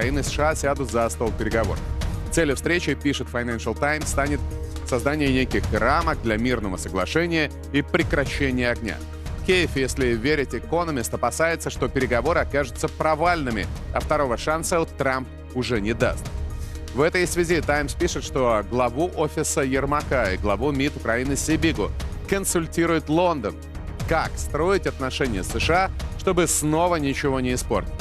Украины и США сядут за стол переговоров. Целью встречи, пишет Financial Times, станет создание неких рамок для мирного соглашения и прекращения огня. Киев, если верить Economist, опасается, что переговоры окажутся провальными, а второго шанса Трамп уже не даст. В этой связи Таймс пишет, что главу офиса Ермака и главу МИД Украины Сибигу консультирует Лондон, как строить отношения с США, чтобы снова ничего не испортить.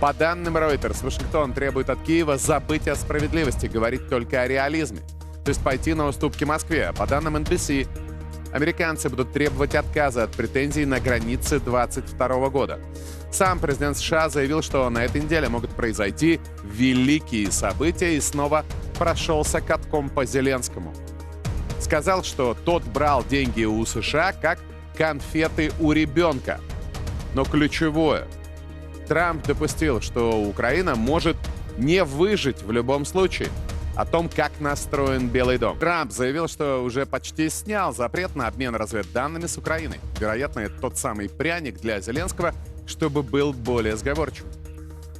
По данным Reuters, Вашингтон требует от Киева забыть о справедливости, говорить только о реализме, то есть пойти на уступки Москве. По данным NBC, американцы будут требовать отказа от претензий на границе 2022 года. Сам президент США заявил, что на этой неделе могут произойти великие события и снова прошелся катком по Зеленскому. Сказал, что тот брал деньги у США как конфеты у ребенка. Но ключевое, Трамп допустил, что Украина может не выжить в любом случае – о том, как настроен Белый дом. Трамп заявил, что уже почти снял запрет на обмен разведданными с Украиной. Вероятно, это тот самый пряник для Зеленского, чтобы был более сговорчивым.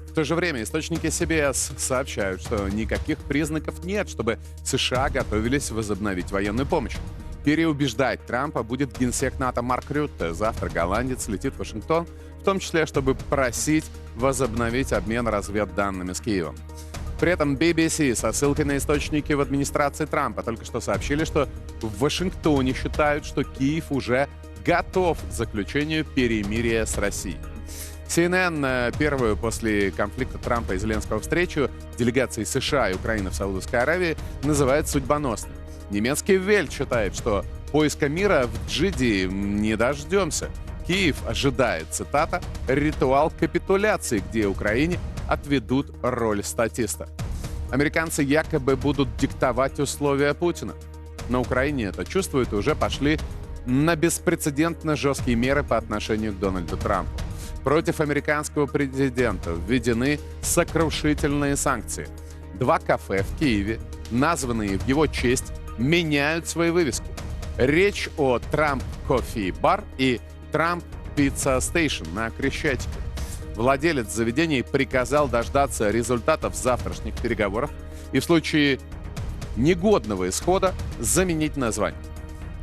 В то же время источники CBS сообщают, что никаких признаков нет, чтобы США готовились возобновить военную помощь. Переубеждать Трампа будет генсек НАТО Марк Рютте. Завтра голландец летит в Вашингтон, в том числе, чтобы просить возобновить обмен разведданными с Киевом. При этом BBC со ссылкой на источники в администрации Трампа только что сообщили, что в Вашингтоне считают, что Киев уже готов к заключению перемирия с Россией. CNN э, первую после конфликта Трампа и Зеленского встречу делегации США и Украины в Саудовской Аравии называет судьбоносной. Немецкий Вельт считает, что поиска мира в Джиди не дождемся. Киев ожидает, цитата, «ритуал капитуляции, где Украине отведут роль статиста. Американцы якобы будут диктовать условия Путина. На Украине это чувствуют и уже пошли на беспрецедентно жесткие меры по отношению к Дональду Трампу. Против американского президента введены сокрушительные санкции. Два кафе в Киеве, названные в его честь, меняют свои вывески. Речь о Трамп Кофе Бар и Трамп Пицца Стейшн на Крещатике. Владелец заведений приказал дождаться результатов завтрашних переговоров и в случае негодного исхода заменить название.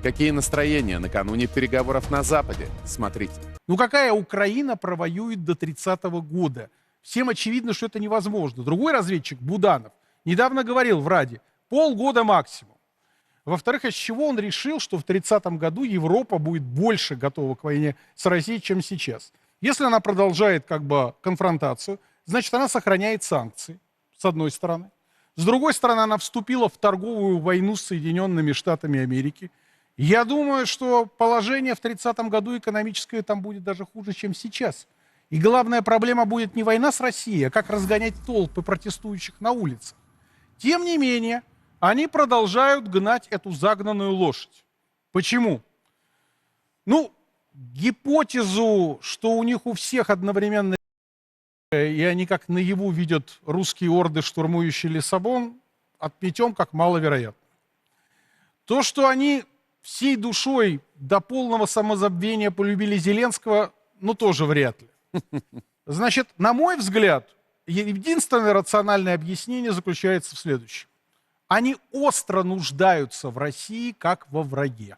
Какие настроения накануне переговоров на Западе? Смотрите. Ну какая Украина провоюет до 30 -го года? Всем очевидно, что это невозможно. Другой разведчик, Буданов, недавно говорил в Раде, полгода максимум. Во-вторых, из чего он решил, что в 30 году Европа будет больше готова к войне с Россией, чем сейчас? Если она продолжает как бы конфронтацию, значит, она сохраняет санкции, с одной стороны. С другой стороны, она вступила в торговую войну с Соединенными Штатами Америки. Я думаю, что положение в 30-м году экономическое там будет даже хуже, чем сейчас. И главная проблема будет не война с Россией, а как разгонять толпы протестующих на улицах. Тем не менее, они продолжают гнать эту загнанную лошадь. Почему? Ну, гипотезу, что у них у всех одновременно и они как наяву видят русские орды, штурмующие Лиссабон, отметем как маловероятно. То, что они всей душой до полного самозабвения полюбили Зеленского, ну тоже вряд ли. Значит, на мой взгляд, единственное рациональное объяснение заключается в следующем. Они остро нуждаются в России как во враге.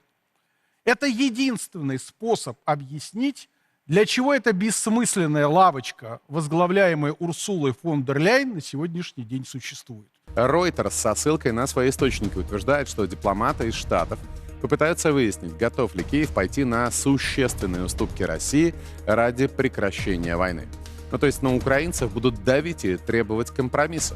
Это единственный способ объяснить, для чего эта бессмысленная лавочка, возглавляемая Урсулой фон дер Ляйн, на сегодняшний день существует. Reuters со ссылкой на свои источники утверждает, что дипломаты из Штатов попытаются выяснить, готов ли Киев пойти на существенные уступки России ради прекращения войны. Ну, то есть на украинцев будут давить и требовать компромисса.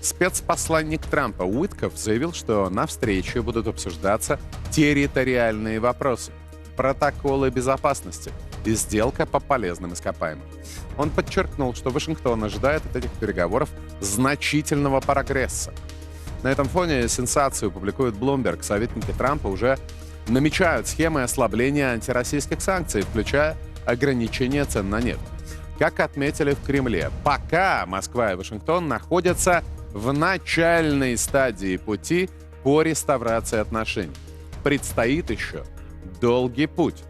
Спецпосланник Трампа Уитков заявил, что на встрече будут обсуждаться территориальные вопросы, протоколы безопасности и сделка по полезным ископаемым. Он подчеркнул, что Вашингтон ожидает от этих переговоров значительного прогресса. На этом фоне сенсацию публикует Bloomberg. Советники Трампа уже намечают схемы ослабления антироссийских санкций, включая ограничение цен на нефть. Как отметили в Кремле, пока Москва и Вашингтон находятся в начальной стадии пути по реставрации отношений. Предстоит еще долгий путь.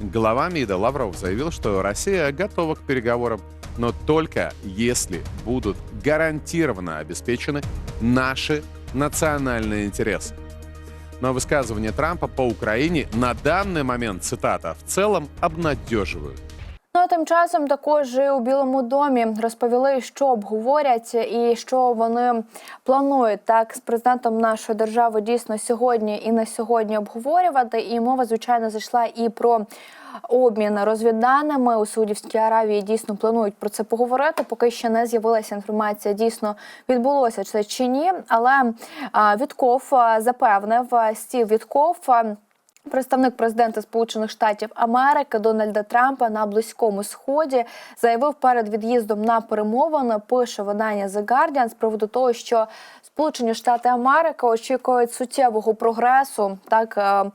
Глава МИДа Лавров заявил, что Россия готова к переговорам, но только если будут гарантированно обеспечены наши национальные интересы. Но высказывания Трампа по Украине на данный момент, цитата, в целом обнадеживают. Ну а тим часом також і у Білому домі розповіли, що обговорять і що вони планують так з президентом нашої держави дійсно сьогодні і на сьогодні обговорювати. І мова звичайно зайшла і про. Обмін розвідданими у Саудівській Аравії дійсно планують про це поговорити. Поки ще не з'явилася інформація, дійсно відбулося це чи ні. Але Вітков запевнив Стів Вітков. Представник президента Сполучених Штатів Америки Дональда Трампа на близькому сході заявив перед від'їздом на перемовини. Пише видання The Guardian з приводу того, що Сполучені Штати Америки очікують суттєвого прогресу, так е,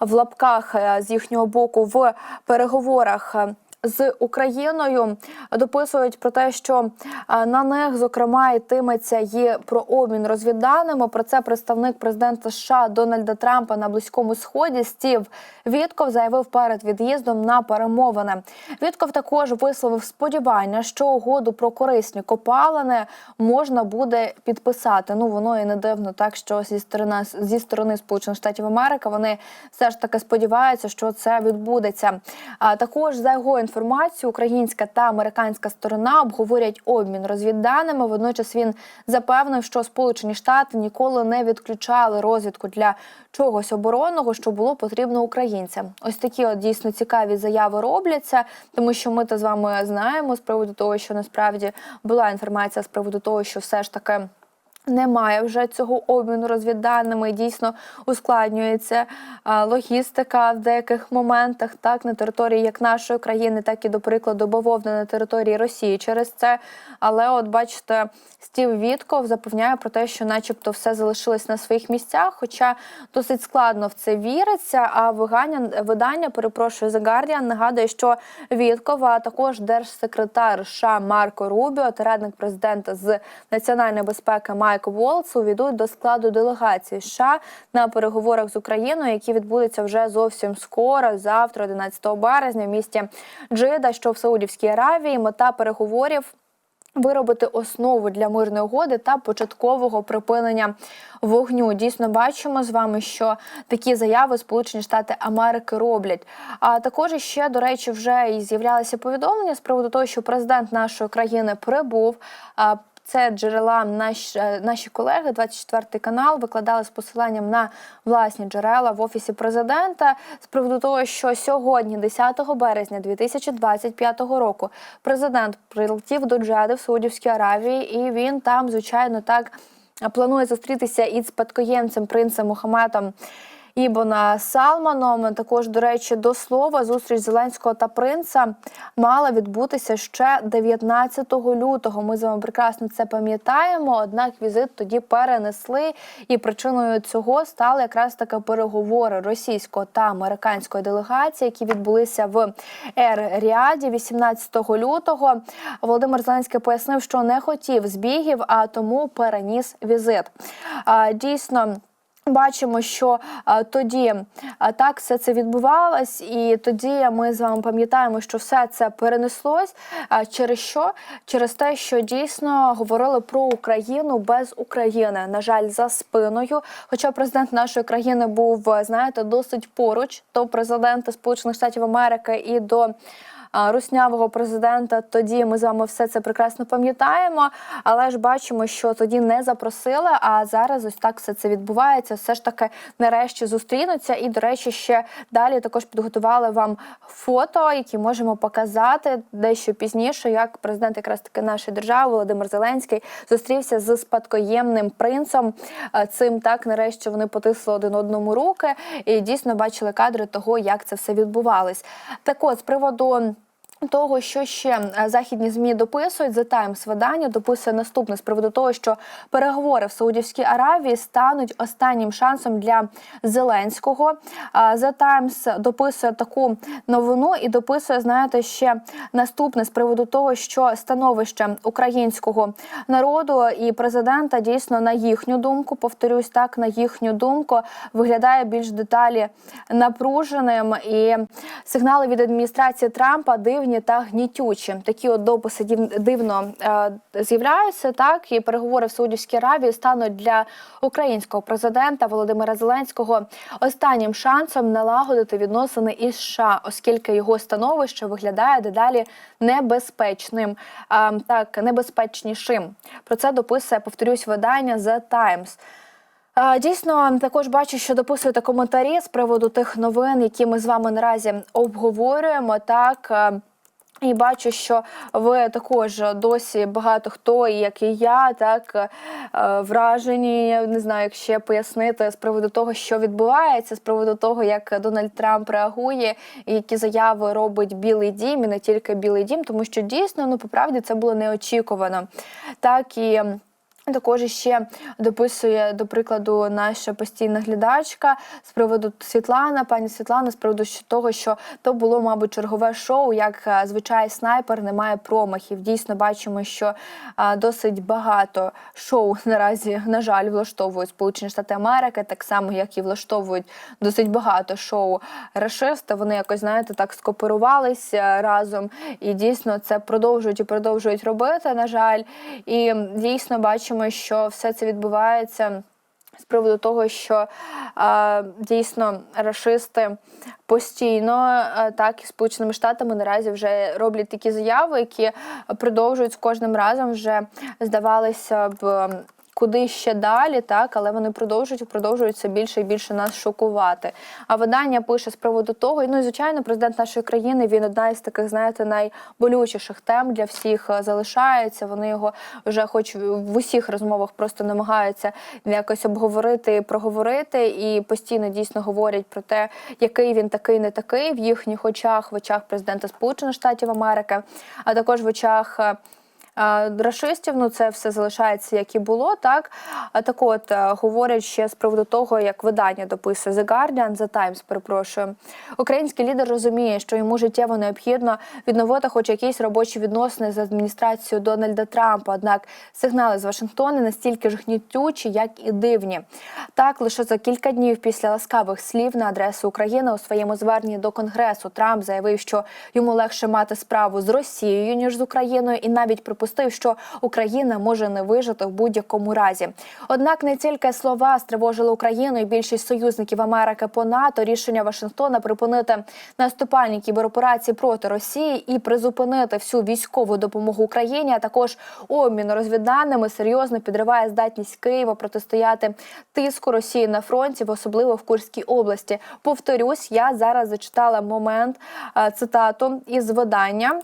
в лапках е, з їхнього боку в переговорах. З Україною дописують про те, що на них зокрема йтиметься і про обмін розвідданими. Про це представник президента США Дональда Трампа на близькому сході Стів Вітков заявив перед від'їздом на перемовини. Вітков також висловив сподівання, що угоду про корисні копалини можна буде підписати. Ну воно і не дивно, так що зі сторони зі сторони Сполучених Штатів Америки вони все ж таки сподіваються, що це відбудеться. А також за його інформацією, українська та американська сторона обговорять обмін розвідданими. Водночас він запевнив, що Сполучені Штати ніколи не відключали розвідку для чогось оборонного, що було потрібно українцям. Ось такі от дійсно цікаві заяви робляться, тому що ми то з вами знаємо з приводу того, що насправді була інформація з приводу того, що все ж таки. Немає вже цього обміну розвідданими. Дійсно ускладнюється логістика в деяких моментах, так на території як нашої країни, так і до прикладу бавовни на території Росії через це. Але, от бачите, Стів Вітков запевняє про те, що, начебто, все залишилось на своїх місцях, хоча досить складно в це віриться. А видання, видання перепрошую The Guardian, нагадує, що Вітков, а також держсекретар США Марко Рубіо та радник президента з національної безпеки Майк Волц увійдуть до складу делегації США на переговорах з Україною, які відбудуться вже зовсім скоро, завтра, 11 березня, в місті Джида, що в Саудівській Аравії. Мета переговорів. Виробити основу для мирної угоди та початкового припинення вогню. Дійсно, бачимо з вами, що такі заяви Сполучені Штати Америки роблять. А також ще, до речі, вже і з'являлися повідомлення з приводу того, що президент нашої країни прибув. Це джерела наш, е, наші колеги, 24 канал, викладали з посиланням на власні джерела в офісі президента з приводу того, що сьогодні, 10 березня 2025 року, президент прилетів до Джеди в Саудівській Аравії, і він там, звичайно, так планує зустрітися із спадкоємцем принцем Мухаммедом Ібона Салманом. Також, до речі, до слова, зустріч Зеленського та принца мала відбутися ще 19 лютого. Ми з вами прекрасно це пам'ятаємо. Однак візит тоді перенесли, і причиною цього стали якраз таки переговори російського та американської делегації, які відбулися в Ер-Ріаді 18 лютого. Володимир Зеленський пояснив, що не хотів збігів, а тому переніс візит. Дійсно. Бачимо, що тоді так все це відбувалось, і тоді ми з вами пам'ятаємо, що все це перенеслось. А, через що? Через те, що дійсно говорили про Україну без України. На жаль, за спиною. Хоча президент нашої країни був, знаєте, досить поруч до президента Сполучених Штатів Америки і до руснявого президента. Тоді ми з вами все це прекрасно пам'ятаємо. Але ж бачимо, що тоді не запросили. А зараз ось так все це відбувається. Все ж таки, нарешті зустрінуться. І, до речі, ще далі також підготували вам фото, які можемо показати дещо пізніше, як президент якраз таки нашої держави Володимир Зеленський зустрівся з спадкоємним принцем. Цим так нарешті вони потисли один одному руки і дійсно бачили кадри того, як це все відбувалось. Так от з приводу. Того, що ще е, західні змі дописують, The Times видання дописує наступне з приводу того, що переговори в Саудівській Аравії стануть останнім шансом для Зеленського. А, The Times дописує таку новину і дописує, знаєте, ще наступне з приводу того, що становище українського народу і президента дійсно на їхню думку, повторюсь так, на їхню думку виглядає більш деталі напруженим і сигнали від адміністрації Трампа дивні дивні та гнітючі. Такі от дописи дивно е, з'являються. Так і переговори в Саудівській Аравії стануть для українського президента Володимира Зеленського останнім шансом налагодити відносини із США, оскільки його становище виглядає дедалі небезпечним, а, так небезпечнішим. Про це дописує, повторюсь, видання The Times. Дійсно, також бачу, що дописуєте коментарі з приводу тих новин, які ми з вами наразі обговорюємо. Так е, і бачу, що ви також досі багато хто, як і я, так е, вражені. Не знаю, як ще пояснити з приводу того, що відбувається, з приводу того, як Дональд Трамп реагує, і які заяви робить Білий Дім, і не тільки Білий Дім, тому що дійсно, ну по правді, це було неочікувано. Так і. Також ще дописує до прикладу наша постійна глядачка з приводу Світлана, пані Світлана, з приводу того, що то було, мабуть, чергове шоу, як е, звичай снайпер немає промахів. Дійсно бачимо, що е, досить багато шоу наразі, на жаль, влаштовують Сполучені Штати Америки, так само як і влаштовують досить багато шоу рашисти. Вони якось знаєте так скооперувалися разом, і дійсно це продовжують і продовжують робити. На жаль, і дійсно бачимо, що все це відбувається. З приводу того, що е, дійсно расисти постійно, е, так і Сполученими Штатами наразі вже роблять такі заяви, які продовжують з кожним разом вже здавалися б. Куди ще далі, так, але вони продовжують і продовжують більше і більше нас шокувати. А видання пише з приводу того, і, ну і звичайно, президент нашої країни він одна із таких, знаєте, найболючіших тем для всіх е, залишається. Вони його вже, хоч в усіх розмовах, просто намагаються якось обговорити проговорити, і постійно дійсно говорять про те, який він такий, не такий в їхніх очах, в очах президента Сполучених Штатів Америки, а також в очах. Рашистів, ну це все залишається як і було, так а так от е, говорять ще з приводу того, як видання дописує The Guardian, The Times, перепрошую. Український лідер розуміє, що йому життєво необхідно відновити хоч якісь робочі відносини з адміністрацією Дональда Трампа. Однак сигнали з Вашингтона настільки ж гнітючі, як і дивні. Так, лише за кілька днів після ласкавих слів на адресу України у своєму зверненні до Конгресу Трамп заявив, що йому легше мати справу з Росією ніж з Україною, і навіть припустив, що Україна може не вижити в будь-якому разі. Однак не тільки слова стривожили Україну і більшість союзників Америки по НАТО. Рішення Вашингтона припинити наступальні кібероперації проти Росії і призупинити всю військову допомогу Україні, а також обмін розвідданими серйозно підриває здатність Києва протистояти тиску Росії на фронті, особливо в Курській області. Повторюсь, я зараз зачитала момент е, цитату із видання.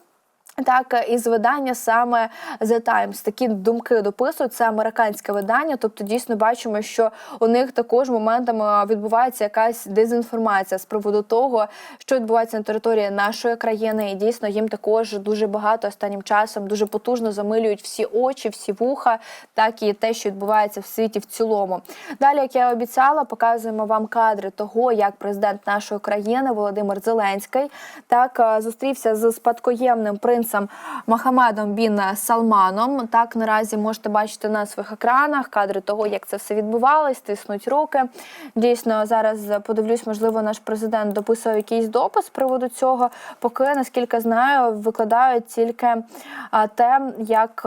Так, із видання саме The Times. Такі думки дописують. Це американське видання. Тобто, дійсно бачимо, що у них також моментами відбувається якась дезінформація з приводу того, що відбувається на території нашої країни. І дійсно їм також дуже багато останнім часом дуже потужно замилюють всі очі, всі вуха, так і те, що відбувається в світі в цілому. Далі, як я обіцяла, показуємо вам кадри того, як президент нашої країни Володимир Зеленський так е, зустрівся з спадкоємним принцем Мохамедом Бін Салманом. Так наразі можете бачити на своїх екранах кадри того, як це все відбувалось, тиснуть руки. Дійсно, зараз подивлюсь, можливо, наш президент дописував якийсь допис з приводу цього. Поки наскільки знаю, викладають тільки те, як.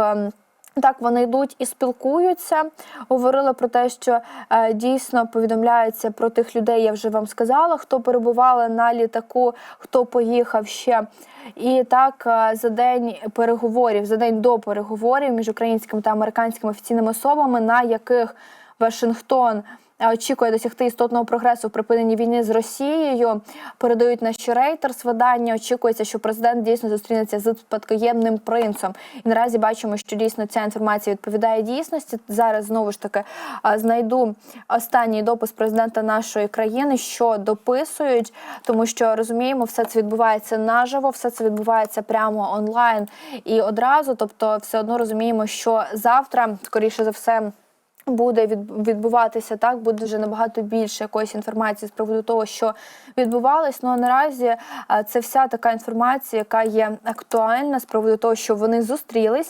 Так, вони йдуть і спілкуються. Говорили про те, що е, дійсно повідомляється про тих людей. Я вже вам сказала, хто перебували на літаку, хто поїхав ще. І так е, за день переговорів, за день до переговорів між українськими та американськими офіційними особами, на яких Вашингтон очікує досягти істотного прогресу в припиненні війни з Росією. Передають наші Reuters видання. Очікується, що президент дійсно зустрінеться з спадкоємним принцем. І наразі бачимо, що дійсно ця інформація відповідає дійсності. Зараз знову ж таки знайду останній допис президента нашої країни, що дописують, тому що розуміємо, все це відбувається наживо, все це відбувається прямо онлайн і одразу. Тобто, все одно розуміємо, що завтра, скоріше за все буде від- відбуватися так, буде вже набагато більше якоїсь інформації з приводу того, що відбувалось. Ну а наразі це вся така інформація, яка є актуальна з приводу того, що вони зустрілись.